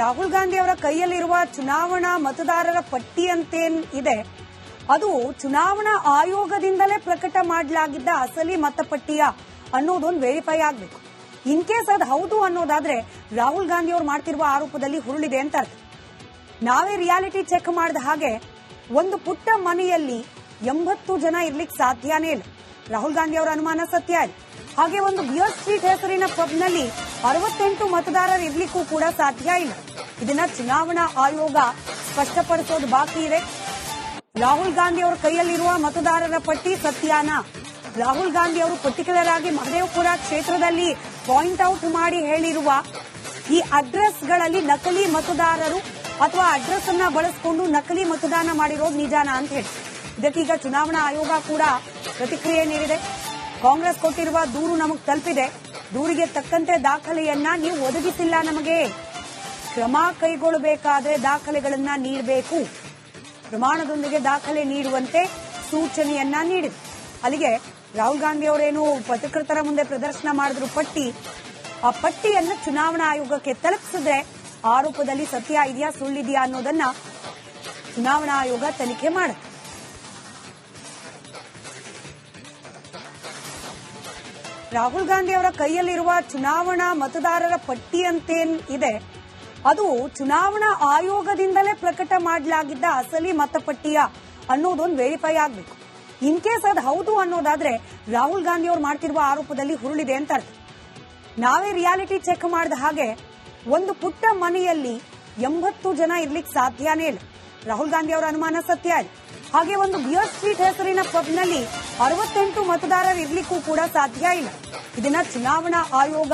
ರಾಹುಲ್ ಗಾಂಧಿ ಅವರ ಕೈಯಲ್ಲಿರುವ ಚುನಾವಣಾ ಮತದಾರರ ಪಟ್ಟಿ ಅಂತೇನ್ ಇದೆ? ಅದು ಚುನಾವಣಾ ಆಯೋಗದಿಂದಲೇ ಪ್ರಕಟ ಮಾಡಲಾಗಿದ್ದ ಅಸಲಿ ಮತಪಟ್ಟಿಯ ಅನ್ನೋದೊಂದು ವೆರಿಫೈ ಆಗಬೇಕು. ಇನ್ ಕೇಸ್ ಅದು ಹೌದು ಅನ್ನೋದಾದ್ರೆ ರಾಹುಲ್ ಗಾಂಧಿ ಅವರು ಮಾಡ್ತಿರುವ ಆರೋಪದಲ್ಲಿ ಹುರುಳಿದೆ ಅಂತ ಅರ್ಥ. ನಾವೇ ರಿಯಾಲಿಟಿ ಚೆಕ್ ಮಾಡಿದ ಹಾಗೆ ಒಂದು ಪುಟ್ಟ ಮನೆಯಲ್ಲಿ ಎಂಬತ್ತು ಜನ ಇರ್ಲಿಕ್ಕೆ ಸಾಧ್ಯನೇ ಇಲ್ಲ. ರಾಹುಲ್ ಗಾಂಧಿ ಅವರ ಅನುಮಾನ ಸತ್ಯ ಇದೆ ಹಾಗೆ ಒಂದು ಬಿಯರ್ ಸ್ಟ್ರೀಟ್ ಹೆಸರಿನ ಪಬ್ನಲ್ಲಿ ಅರವತ್ತೆಂಟು ಮತದಾರರು ಇರ್ಲಿಕ್ಕೂ ಕೂಡ ಸಾಧ್ಯ ಇಲ್ಲ. ಇದನ್ನ ಚುನಾವಣಾ ಆಯೋಗ ಸ್ಪಷ್ಟಪಡಿಸೋದು ಬಾಕಿ ಇದೆ. ರಾಹುಲ್ ಗಾಂಧಿ ಅವರ ಕೈಯಲ್ಲಿರುವ ಮತದಾರರ ಪಟ್ಟಿ ಸತ್ಯಾನ. ರಾಹುಲ್ ಗಾಂಧಿ ಅವರು ಪರ್ಟಿಕ್ಯುಲರ್ ಆಗಿ ಮಹದೇವಪುರ ಕ್ಷೇತ್ರದಲ್ಲಿ ಪಾಯಿಂಟ್ ಔಟ್ ಮಾಡಿ ಹೇಳಿರುವ ಈ ಅಡ್ರೆಸ್ಗಳಲ್ಲಿ ನಕಲಿ ಮತದಾರರು ಅಥವಾ ಅಡ್ರೆಸ್ ಅನ್ನ ಬಳಸಿಕೊಂಡು ನಕಲಿ ಮತದಾನ ಮಾಡಿರೋದು ನಿಜಾನ ಅಂತ ಹೇಳಿ. ಇದಕ್ಕೀಗ ಚುನಾವಣಾ ಆಯೋಗ ಕೂಡ ಪ್ರತಿಕ್ರಿಯೆ ನೀಡಿದೆ. ಕಾಂಗ್ರೆಸ್ ಕೊಟ್ಟಿರುವ ದೂರು ನಮಗೆ ತಲುಪಿದೆ. ದೂರಿಗೆ ತಕ್ಕಂತೆ ದಾಖಲೆಯನ್ನ ನೀವು ಒದಗಿಸಿಲ್ಲ ನಮಗೆ. ಕ್ರಮ ಕೈಗೊಳ್ಳಬೇಕಾದ್ರೆ ದಾಖಲೆಗಳನ್ನ ನೀಡಬೇಕು. ಪ್ರಮಾಣದೊಂದಿಗೆ ದಾಖಲೆ ನೀಡುವಂತೆ ಸೂಚನೆಯನ್ನ ನೀಡಿದೆ ಅಲ್ಲಿಗೆ ರಾಹುಲ್ ಗಾಂಧಿ ಅವರೇನು ಪತ್ರಕರ್ತರ ಮುಂದೆ ಪ್ರದರ್ಶನ ಮಾಡಿದ್ರು. ಪಟ್ಟಿ, ಆ ಪಟ್ಟಿಯನ್ನು ಚುನಾವಣಾ ಆಯೋಗಕ್ಕೆ ತಲುಪಿಸಿದ್ರೆ ಆರೋಪದಲ್ಲಿ ಸತ್ಯ ಇದೆಯಾ ಸುಳ್ಳಿದೆಯಾ ಅನ್ನೋದನ್ನ ಚುನಾವಣಾ ಆಯೋಗ ತನಿಖೆ ಮಾಡುತ್ತೆ. ರಾಹುಲ್ ಗಾಂಧಿ ಅವರ ಕೈಯಲ್ಲಿರುವ ಚುನಾವಣಾ ಮತದಾರರ ಪಟ್ಟಿ ಅಂತೇನ್ ಇದೆ. ಅದು ಚುನಾವಣಾ ಆಯೋಗದಿಂದಲೇ ಪ್ರಕಟ ಮಾಡಲಾಗಿದ್ದ ಅಸಲಿ ಮತಪಟ್ಟಿಯ ಅನ್ನೋದೊಂದು ವೆರಿಫೈ ಆಗಬೇಕು. ಇನ್ ಕೇಸ್ ಅದು ಹೌದು ಅನ್ನೋದಾದ್ರೆ ರಾಹುಲ್ ಗಾಂಧಿ ಅವರು ಮಾಡ್ತಿರುವ ಆರೋಪದಲ್ಲಿ ಹುರುಳಿದೆ ಅಂತ ಅರ್ಥ. ನಾವೇ ರಿಯಾಲಿಟಿ ಚೆಕ್ ಮಾಡಿದ ಹಾಗೆ ಒಂದು ಪುಟ್ಟ ಮನೆಯಲ್ಲಿ ಎಂಬತ್ತು ಜನ ಇರ್ಲಿಕ್ಕೆ ಸಾಧ್ಯನೇ ಇಲ್ಲ. ರಾಹುಲ್ ಗಾಂಧಿ ಅವರ ಅನುಮಾನ ಸತ್ಯ ಹಾಗೆ ಒಂದು ಬಿಯರ್ ಸ್ಟ್ರೀಟ್ ಹೆಸರಿನ ಪಬ್ನಲ್ಲಿ ಅರವತ್ತೆಂಟು ಮತದಾರರು ಇರ್ಲಿಕ್ಕೂ ಕೂಡ ಸಾಧ್ಯ ಇಲ್ಲ. ಇದನ್ನ ಚುನಾವಣಾ ಆಯೋಗ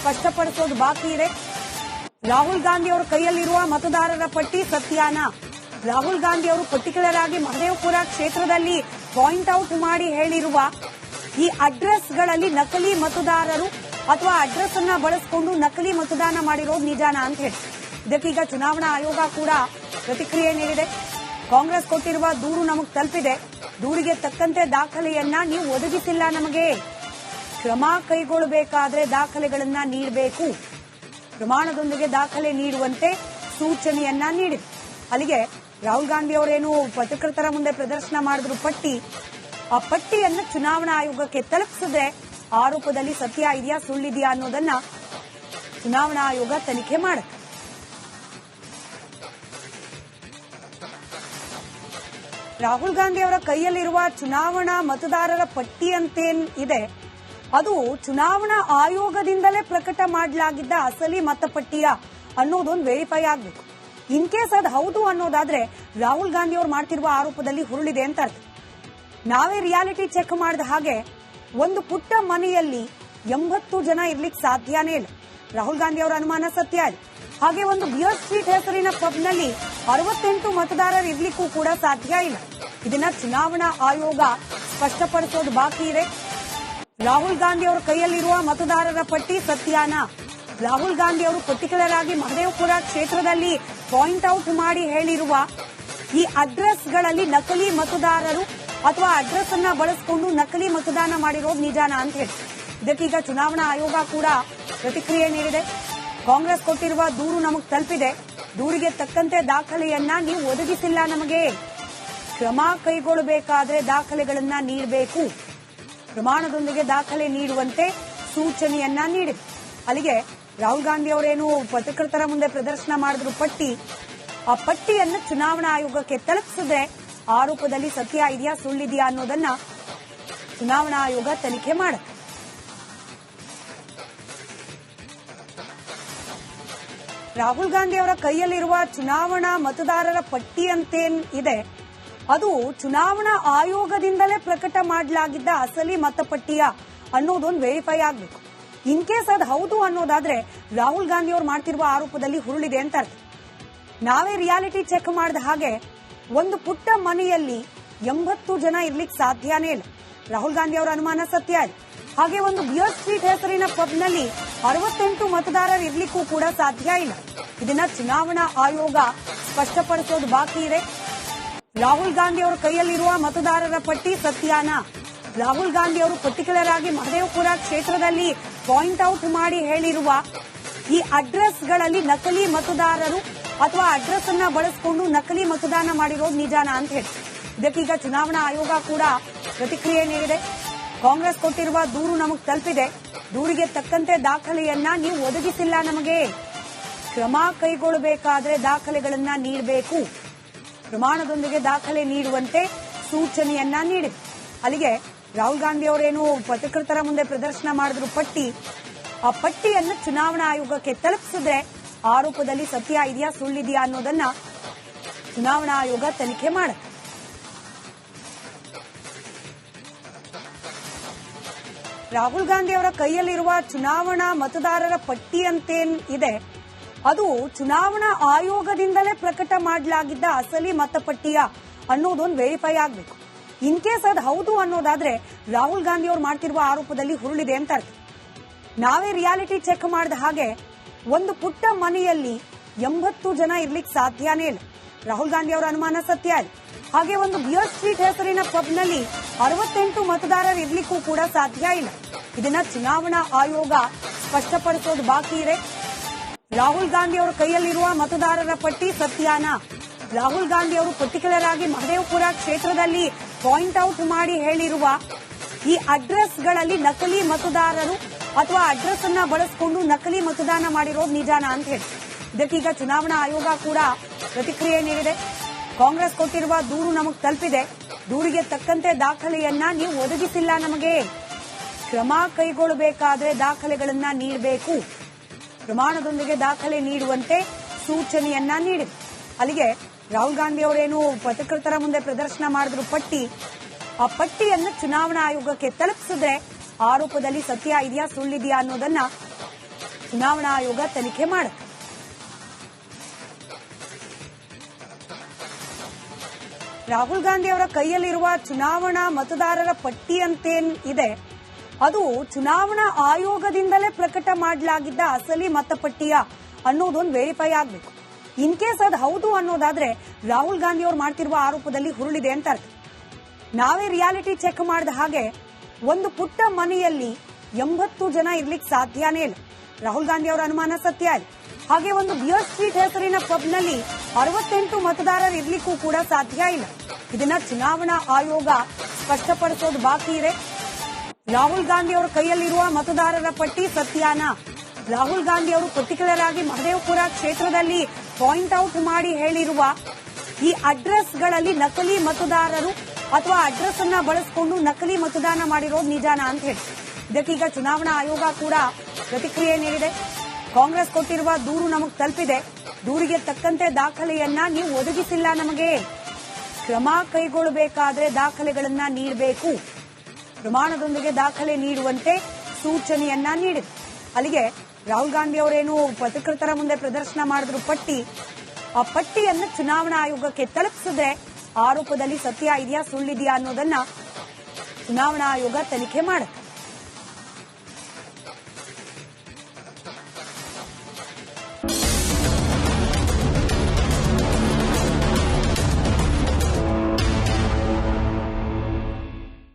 ಸ್ಪಷ್ಟಪಡಿಸೋದು ಬಾಕಿ ಇದೆ. ರಾಹುಲ್ ಗಾಂಧಿ ಅವರ ಕೈಯಲ್ಲಿರುವ ಮತದಾರರ ಪಟ್ಟಿ ಸತ್ಯಾನ. ರಾಹುಲ್ ಗಾಂಧಿ ಅವರು ಪರ್ಟಿಕ್ಯುಲರ್ ಆಗಿ ಮಹದೇವಪುರ ಕ್ಷೇತ್ರದಲ್ಲಿ ಪಾಯಿಂಟ್ ಔಟ್ ಮಾಡಿ ಹೇಳಿರುವ ಈ ಅಡ್ರೆಸ್ಗಳಲ್ಲಿ ನಕಲಿ ಮತದಾರರು ಅಥವಾ ಅಡ್ರೆಸ್ ಅನ್ನ ಬಳಸಿಕೊಂಡು ನಕಲಿ ಮತದಾನ ಮಾಡಿರೋದು ನಿಜಾನ ಅಂತ ಹೇಳಿ. ಇದಕ್ಕೀಗ ಚುನಾವಣಾ ಆಯೋಗ ಕೂಡ ಪ್ರತಿಕ್ರಿಯೆ ನೀಡಿದೆ. ಕಾಂಗ್ರೆಸ್ ಕೊಟ್ಟಿರುವ ದೂರು ನಮಗೆ ತಲುಪಿದೆ. ದೂರಿಗೆ ತಕ್ಕಂತೆ ದಾಖಲೆಯನ್ನ ನೀವು ಒದಗಿಸಿಲ್ಲ ನಮಗೆ. ಕ್ರಮ ಕೈಗೊಳ್ಳಬೇಕಾದ್ರೆ ದಾಖಲೆಗಳನ್ನ ನೀಡಬೇಕು. ಪ್ರಮಾಣದೊಂದಿಗೆ ದಾಖಲೆ ನೀಡುವಂತೆ ಸೂಚನೆಯನ್ನ ನೀಡಿದೆ ಅಲ್ಲಿಗೆ ರಾಹುಲ್ ಗಾಂಧಿ ಅವರೇನು ಪತ್ರಕರ್ತರ ಮುಂದೆ ಪ್ರದರ್ಶನ ಮಾಡಿದ್ರು ಪಟ್ಟಿ. ಆ ಪಟ್ಟಿಯನ್ನು ಚುನಾವಣಾ ಆಯೋಗಕ್ಕೆ ತಲುಪಿಸಿದ್ರೆ ಆರೋಪದಲ್ಲಿ ಸತ್ಯ ಇದೆಯಾ ಸುಳ್ಳಿದೆಯಾ ಅನ್ನೋದನ್ನ ಚುನಾವಣಾ ಆಯೋಗ ತನಿಖೆ ಮಾಡುತ್ತೆ. ರಾಹುಲ್ ಗಾಂಧಿ ಅವರ ಕೈಯಲ್ಲಿರುವ ಚುನಾವಣಾ ಮತದಾರರ ಪಟ್ಟಿ ಅಂತೇನ್ ಇದೆ? ಅದು ಚುನಾವಣಾ ಆಯೋಗದಿಂದಲೇ ಪ್ರಕಟ ಮಾಡಲಾಗಿದ್ದ ಅಸಲಿ ಮತಪಟ್ಟಿಯ ಅನ್ನೋದೊಂದು ವೆರಿಫೈ ಆಗಬೇಕು. ಇನ್ ಕೇಸ್ ಅದು ಹೌದು ಅನ್ನೋದಾದ್ರೆ ರಾಹುಲ್ ಗಾಂಧಿ ಅವರು ಮಾಡ್ತಿರುವ ಆರೋಪದಲ್ಲಿ ಹುರುಳಿದೆ ಅಂತ ಅರ್ಥ. ನಾವೇ ರಿಯಾಲಿಟಿ ಚೆಕ್ ಮಾಡಿದ ಹಾಗೆ ಒಂದು ಪುಟ್ಟ ಮನೆಯಲ್ಲಿ ಎಂಬತ್ತು ಜನ ಇರ್ಲಿಕ್ಕೆ ಸಾಧ್ಯನೇ ಇಲ್ಲ. ರಾಹುಲ್ ಗಾಂಧಿ ಅವರ ಅನುಮಾನ ಸತ್ಯ ಇದೆ ಹಾಗೆ ಒಂದು ಬಿಯರ್ ಸ್ಟ್ರೀಟ್ ಹೆಸರಿನ ಪಬ್ನಲ್ಲಿ ಅರವತ್ತೆಂಟು ಮತದಾರರು ಇರ್ಲಿಕ್ಕೂ ಕೂಡ ಸಾಧ್ಯ ಇಲ್ಲ. ಇದನ್ನ ಚುನಾವಣಾ ಆಯೋಗ ಸ್ಪಷ್ಟಪಡಿಸೋದು ಬಾಕಿ ಇದೆ. ರಾಹುಲ್ ಗಾಂಧಿ ಅವರ ಕೈಯಲ್ಲಿರುವ ಮತದಾರರ ಪಟ್ಟಿ ಸತ್ಯಾನ. ರಾಹುಲ್ ಗಾಂಧಿ ಅವರು ಪರ್ಟಿಕ್ಯುಲರ್ ಆಗಿ ಮಹದೇವಪುರ ಕ್ಷೇತ್ರದಲ್ಲಿ ಪಾಯಿಂಟ್ ಔಟ್ ಮಾಡಿ ಹೇಳಿರುವ ಈ ಅಡ್ರೆಸ್ಗಳಲ್ಲಿ ನಕಲಿ ಮತದಾರರು ಅಥವಾ ಅಡ್ರೆಸ್ ಅನ್ನ ಬಳಸಿಕೊಂಡು ನಕಲಿ ಮತದಾನ ಮಾಡಿರೋದು ನಿಜಾನ ಅಂತ ಹೇಳಿ ಇದಕ್ಕೀಗ ಚುನಾವಣಾ ಆಯೋಗ ಕೂಡ ಪ್ರತಿಕ್ರಿಯೆ ನೀಡಿದೆ. ಕಾಂಗ್ರೆಸ್ ಕೊಟ್ಟಿರುವ ದೂರು ನಮಗೆ ತಲುಪಿದೆ. ದೂರಿಗೆ ತಕ್ಕಂತೆ ದಾಖಲೆಯನ್ನ ನೀವು ಒದಗಿಸಿಲ್ಲ ನಮಗೆ. ಕ್ರಮ ಕೈಗೊಳ್ಳಬೇಕಾದ್ರೆ ದಾಖಲೆಗಳನ್ನ ನೀಡಬೇಕು. ಪ್ರಮಾಣದೊಂದಿಗೆ ದಾಖಲೆ ನೀಡುವಂತೆ ಸೂಚನೆಯನ್ನ ನೀಡಿದೆ. ಅಲ್ಲಿಗೆ ರಾಹುಲ್ ಗಾಂಧಿ ಅವರೇನು ಪತ್ರಕರ್ತರ ಮುಂದೆ ಪ್ರದರ್ಶನ ಮಾಡಿದ್ರು ಪಟ್ಟಿ. ಆ ಪಟ್ಟಿಯನ್ನು ಚುನಾವಣಾ ಆಯೋಗಕ್ಕೆ ತಲುಪಿಸಿದ್ರೆ ಆರೋಪದಲ್ಲಿ ಸತ್ಯ ಇದೆಯಾ ಸುಳ್ಳಿದೆಯಾ ಅನ್ನೋದನ್ನ ಚುನಾವಣಾ ಆಯೋಗ ತನಿಖೆ ಮಾಡುತ್ತೆ. ರಾಹುಲ್ ಗಾಂಧಿ ಅವರ ಕೈಯಲ್ಲಿರುವ ಚುನಾವಣಾ ಮತದಾರರ ಪಟ್ಟಿ ಅಂತೇನ್ ಇದೆ. ಅದು ಚುನಾವಣಾ ಆಯೋಗದಿಂದಲೇ ಪ್ರಕಟ ಮಾಡಲಾಗಿದ್ದ ಅಸಲಿ ಮತಪಟ್ಟಿಯ ಅನ್ನೋದೊಂದು ವೆರಿಫೈ ಆಗಬೇಕು. ಇನ್ ಕೇಸ್ ಅದು ಹೌದು ಅನ್ನೋದಾದ್ರೆ ರಾಹುಲ್ ಗಾಂಧಿ ಅವರು ಮಾಡ್ತಿರುವ ಆರೋಪದಲ್ಲಿ ಹುರುಳಿದೆ ಅಂತ ಅರ್ಥ. ನಾವೇ ರಿಯಾಲಿಟಿ ಚೆಕ್ ಮಾಡಿದ ಹಾಗೆ ಒಂದು ಪುಟ್ಟ ಮನೆಯಲ್ಲಿ ಎಂಬತ್ತು ಜನ ಇರ್ಲಿಕ್ಕೆ ಸಾಧ್ಯನೇ ಇಲ್ಲ. ರಾಹುಲ್ ಗಾಂಧಿ ಅವರ ಅನುಮಾನ ಸತ್ಯ ಇದೆ ಹಾಗೆ ಒಂದು ಬಿಯರ್ ಸ್ಟ್ರೀಟ್ ಹೆಸರಿನ ಪಬ್ನಲ್ಲಿ ಅರವತ್ತೆಂಟು ಮತದಾರರು ಇರ್ಲಿಕ್ಕೂ ಕೂಡ ಸಾಧ್ಯ ಇಲ್ಲ. ಇದನ್ನ ಚುನಾವಣಾ ಆಯೋಗ ಸ್ಪಷ್ಟಪಡಿಸೋದು ಬಾಕಿ ಇದೆ. ರಾಹುಲ್ ಗಾಂಧಿ ಅವರ ಕೈಯಲ್ಲಿರುವ ಮತದಾರರ ಪಟ್ಟಿ ಸತ್ಯಾನ. ರಾಹುಲ್ ಗಾಂಧಿ ಅವರು ಪರ್ಟಿಕ್ಯುಲರ್ ಆಗಿ ಮಹದೇವಪುರ ಕ್ಷೇತ್ರದಲ್ಲಿ ಪಾಯಿಂಟ್ ಔಟ್ ಮಾಡಿ ಹೇಳಿರುವ ಈ ಅಡ್ರೆಸ್ಗಳಲ್ಲಿ ನಕಲಿ ಮತದಾರರು ಅಥವಾ ಅಡ್ರೆಸ್ ಅನ್ನ ಬಳಸಿಕೊಂಡು ನಕಲಿ ಮತದಾನ ಮಾಡಿರೋದು ನಿಜಾನ ಅಂತ ಹೇಳಿ ಇದಕ್ಕೀಗ ಚುನಾವಣಾ ಆಯೋಗ ಕೂಡ ಪ್ರತಿಕ್ರಿಯೆ ನೀಡಿದೆ. ಕಾಂಗ್ರೆಸ್ ಕೊಟ್ಟಿರುವ ದೂರು ನಮಗೆ ತಲುಪಿದೆ. ದೂರಿಗೆ ತಕ್ಕಂತೆ ದಾಖಲೆಯನ್ನ ನೀವು ಒದಗಿಸಿಲ್ಲ ನಮಗೆ. ಕ್ರಮ ಕೈಗೊಳ್ಳಬೇಕಾದ್ರೆ ದಾಖಲೆಗಳನ್ನ ನೀಡಬೇಕು. ಪ್ರಮಾಣದೊಂದಿಗೆ ದಾಖಲೆ ನೀಡುವಂತೆ ಸೂಚನೆಯನ್ನ ನೀಡಿದೆ. ಅಲ್ಲಿಗೆ ರಾಹುಲ್ ಗಾಂಧಿ ಅವರೇನು ಪತ್ರಕರ್ತರ ಮುಂದೆ ಪ್ರದರ್ಶನ ಮಾಡಿದ್ರು ಪಟ್ಟಿ. ಆ ಪಟ್ಟಿಯನ್ನು ಚುನಾವಣಾ ಆಯೋಗಕ್ಕೆ ತಲುಪಿಸಿದ್ರೆ ಆರೋಪದಲ್ಲಿ ಸತ್ಯ ಇದೆಯಾ ಸುಳ್ಳಿದೆಯಾ ಅನ್ನೋದನ್ನ ಚುನಾವಣಾ ಆಯೋಗ ತನಿಖೆ ಮಾಡುತ್ತೆ. ರಾಹುಲ್ ಗಾಂಧಿ ಅವರ ಕೈಯಲ್ಲಿರುವ ಚುನಾವಣಾ ಮತದಾರರ ಪಟ್ಟಿ ಅಂತೇನ್ ಇದೆ? ಅದು ಚುನಾವಣಾ ಆಯೋಗದಿಂದಲೇ ಪ್ರಕಟ ಮಾಡಲಾಗಿದ್ದ ಅಸಲಿ ಮತಪಟ್ಟಿಯ ಅನ್ನೋದೊಂದು ವೆರಿಫೈ ಆಗಬೇಕು. ಇನ್ ಕೇಸ್ ಅದು ಹೌದು ಅನ್ನೋದಾದ್ರೆ ರಾಹುಲ್ ಗಾಂಧಿ ಅವರು ಮಾಡ್ತಿರುವ ಆರೋಪದಲ್ಲಿ ಹುರುಳಿದೆ ಅಂತ ಅರ್ಥ. ನಾವೇ ರಿಯಾಲಿಟಿ ಚೆಕ್ ಮಾಡಿದ ಹಾಗೆ ಒಂದು ಪುಟ್ಟ ಮನೆಯಲ್ಲಿ ಎಂಬತ್ತು ಜನ ಇರ್ಲಿಕ್ಕೆ ಸಾಧ್ಯನೇ ಇಲ್ಲ. ರಾಹುಲ್ ಗಾಂಧಿ ಅವರ ಅನುಮಾನ ಸತ್ಯ ಇಲ್ಲ. ಹಾಗೆ ಒಂದು ಬಿಯರ್ ಸ್ಟ್ರೀಟ್ ಹೆಸರಿನ ಪಬ್ನಲ್ಲಿ ಅರವತ್ತೆಂಟು ಮತದಾರರು ಇರ್ಲಿಕ್ಕೂ ಕೂಡ ಸಾಧ್ಯ ಇಲ್ಲ. ಇದನ್ನ ಚುನಾವಣಾ ಆಯೋಗ ಸ್ಪಷ್ಟಪಡಿಸೋದು ಬಾಕಿ ಇದೆ. ರಾಹುಲ್ ಗಾಂಧಿ ಅವರ ಕೈಯಲ್ಲಿರುವ ಮತದಾರರ ಪಟ್ಟಿ ಸತ್ಯಾನ. ರಾಹುಲ್ ಗಾಂಧಿ ಅವರು ಪರ್ಟಿಕ್ಯುಲರ್ ಆಗಿ ಮಹದೇವಪುರ ಕ್ಷೇತ್ರದಲ್ಲಿ ಪಾಯಿಂಟ್ ಔಟ್ ಮಾಡಿ ಹೇಳಿರುವ ಈ ಅಡ್ರೆಸ್ಗಳಲ್ಲಿ ನಕಲಿ ಮತದಾರರು ಅಥವಾ ಅಡ್ರೆಸ್ ಅನ್ನ ಬಳಸಿಕೊಂಡು ನಕಲಿ ಮತದಾನ ಮಾಡಿರೋದು ನಿಜಾನ ಅಂತ ಹೇಳಿ. ಇದಕ್ಕೀಗ ಚುನಾವಣಾ ಆಯೋಗ ಕೂಡ ಪ್ರತಿಕ್ರಿಯೆ ನೀಡಿದೆ. ಕಾಂಗ್ರೆಸ್ ಕೊಟ್ಟಿರುವ ದೂರು ನಮಗೆ ತಲುಪಿದೆ. ದೂರಿಗೆ ತಕ್ಕಂತೆ ದಾಖಲೆಯನ್ನ ನೀವು ಒದಗಿಸಿಲ್ಲ ನಮಗೆ. ಕ್ರಮ ಕೈಗೊಳ್ಳಬೇಕಾದ್ರೆ ದಾಖಲೆಗಳನ್ನು ನೀಡಬೇಕು. ಪ್ರಮಾಣದೊಂದಿಗೆ ದಾಖಲೆ ನೀಡುವಂತೆ ಸೂಚನೆಯನ್ನ ನೀಡಿದೆ ಅಲ್ಲಿಗೆ ರಾಹುಲ್ ಗಾಂಧಿ ಅವರೇನು ಪತ್ರಕರ್ತರ ಮುಂದೆ ಪ್ರದರ್ಶನ ಮಾಡಿದ್ರು ಪಟ್ಟಿ. ಆ ಪಟ್ಟಿಯನ್ನು ಚುನಾವಣಾ ಆಯೋಗಕ್ಕೆ ತಲುಪಿಸಿದ್ರೆ ಆರೋಪದಲ್ಲಿ ಸತ್ಯ ಇದೆಯಾ ಸುಳ್ಳಿದೆಯಾ ಅನ್ನೋದನ್ನ ಚುನಾವಣಾ ಆಯೋಗ ತನಿಖೆ ಮಾಡುತ್ತೆ. ರಾಹುಲ್ ಗಾಂಧಿ ಅವರ ಕೈಯಲ್ಲಿರುವ ಚುನಾವಣಾ ಮತದಾರರ ಪಟ್ಟಿ ಅಂತೇನ್ ಇದೆ? ಅದು ಚುನಾವಣಾ ಆಯೋಗದಿಂದಲೇ ಪ್ರಕಟ ಮಾಡಲಾಗಿದ್ದ ಅಸಲಿ ಮತಪಟ್ಟಿಯ ಅನ್ನೋದೊಂದು ವೆರಿಫೈ ಆಗಬೇಕು. ಇನ್ ಕೇಸ್ ಅದು ಹೌದು ಅನ್ನೋದಾದ್ರೆ ರಾಹುಲ್ ಗಾಂಧಿ ಅವರು ಮಾಡ್ತಿರುವ ಆರೋಪದಲ್ಲಿ ಹುರುಳಿದೆ ಅಂತ ಅರ್ಥ ನಾವೇ ರಿಯಾಲಿಟಿ ಚೆಕ್ ಮಾಡಿದ ಹಾಗೆ ಒಂದು ಪುಟ್ಟ ಮನೆಯಲ್ಲಿ ಎಂಬತ್ತು ಜನ ಇರ್ಲಿಕ್ಕೆ ಸಾಧ್ಯನೇ ಇಲ್ಲ. ರಾಹುಲ್ ಗಾಂಧಿ ಅವರ ಅನುಮಾನ ಸತ್ಯ ಇಲ್ಲ. ಹಾಗೆ ಒಂದು ಬಿಯರ್ ಸ್ಟ್ರೀಟ್ ಹೆಸರಿನ ಪಬ್ನಲ್ಲಿ ಅರವತ್ತೆಂಟು ಮತದಾರರು ಇರ್ಲಿಕ್ಕೂ ಕೂಡ ಸಾಧ್ಯ ಇಲ್ಲ. ಇದನ್ನ ಚುನಾವಣಾ ಆಯೋಗ ಸ್ಪಷ್ಟಪಡಿಸೋದು ಬಾಕಿ ಇದೆ. ರಾಹುಲ್ ಗಾಂಧಿ ಅವರ ಕೈಯಲ್ಲಿರುವ ಮತದಾರರ ಪಟ್ಟಿ ಸತ್ಯಾನ. ರಾಹುಲ್ ಗಾಂಧಿ ಅವರು ಪರ್ಟಿಕ್ಯುಲರ್ ಆಗಿ ಮಹದೇವಪುರ ಕ್ಷೇತ್ರದಲ್ಲಿ ಪಾಯಿಂಟ್ ಔಟ್ ಮಾಡಿ ಹೇಳಿರುವ ಈ ಅಡ್ರೆಸ್ಗಳಲ್ಲಿ ನಕಲಿ ಮತದಾರರು ಅಥವಾ ಅಡ್ರೆಸ್ ಅನ್ನ ಬಳಸಿಕೊಂಡು ನಕಲಿ ಮತದಾನ ಮಾಡಿರೋದು ನಿಜಾನ ಅಂತ ಹೇಳಿ. ಇದಕ್ಕೀಗ ಚುನಾವಣಾ ಆಯೋಗ ಕೂಡ ಪ್ರತಿಕ್ರಿಯೆ ನೀಡಿದೆ. ಕಾಂಗ್ರೆಸ್ ಕೊಟ್ಟಿರುವ ದೂರು ನಮಗೆ ತಲುಪಿದೆ. ದೂರಿಗೆ ತಕ್ಕಂತೆ ದಾಖಲೆಯನ್ನ ನೀವು ಒದಗಿಸಿಲ್ಲ ನಮಗೆ. ಕ್ರಮ ಕೈಗೊಳ್ಳಬೇಕಾದ್ರೆ ದಾಖಲೆಗಳನ್ನ ನೀಡಬೇಕು. ಪ್ರಮಾಣದೊಂದಿಗೆ ದಾಖಲೆ ನೀಡುವಂತೆ ಸೂಚನೆಯನ್ನ ನೀಡಿದೆ. ಅಲ್ಲಿಗೆ ರಾಹುಲ್ ಗಾಂಧಿ ಅವರೇನು ಪತ್ರಕರ್ತರ ಮುಂದೆ ಪ್ರದರ್ಶನ ಮಾಡಿದ್ರು ಪಟ್ಟಿ, ಆ ಪಟ್ಟಿಯನ್ನು ಚುನಾವಣಾ ಆಯೋಗಕ್ಕೆ ತಲುಪಿಸಿದ್ರೆ ಆರೋಪದಲ್ಲಿ ಸತ್ಯ ಇದೆಯಾ ಸುಳ್ಳಿದೆಯಾ ಅನ್ನೋದನ್ನ ಚುನಾವಣಾ ಆಯೋಗ ತನಿಖೆ ಮಾಡುತ್ತೆ.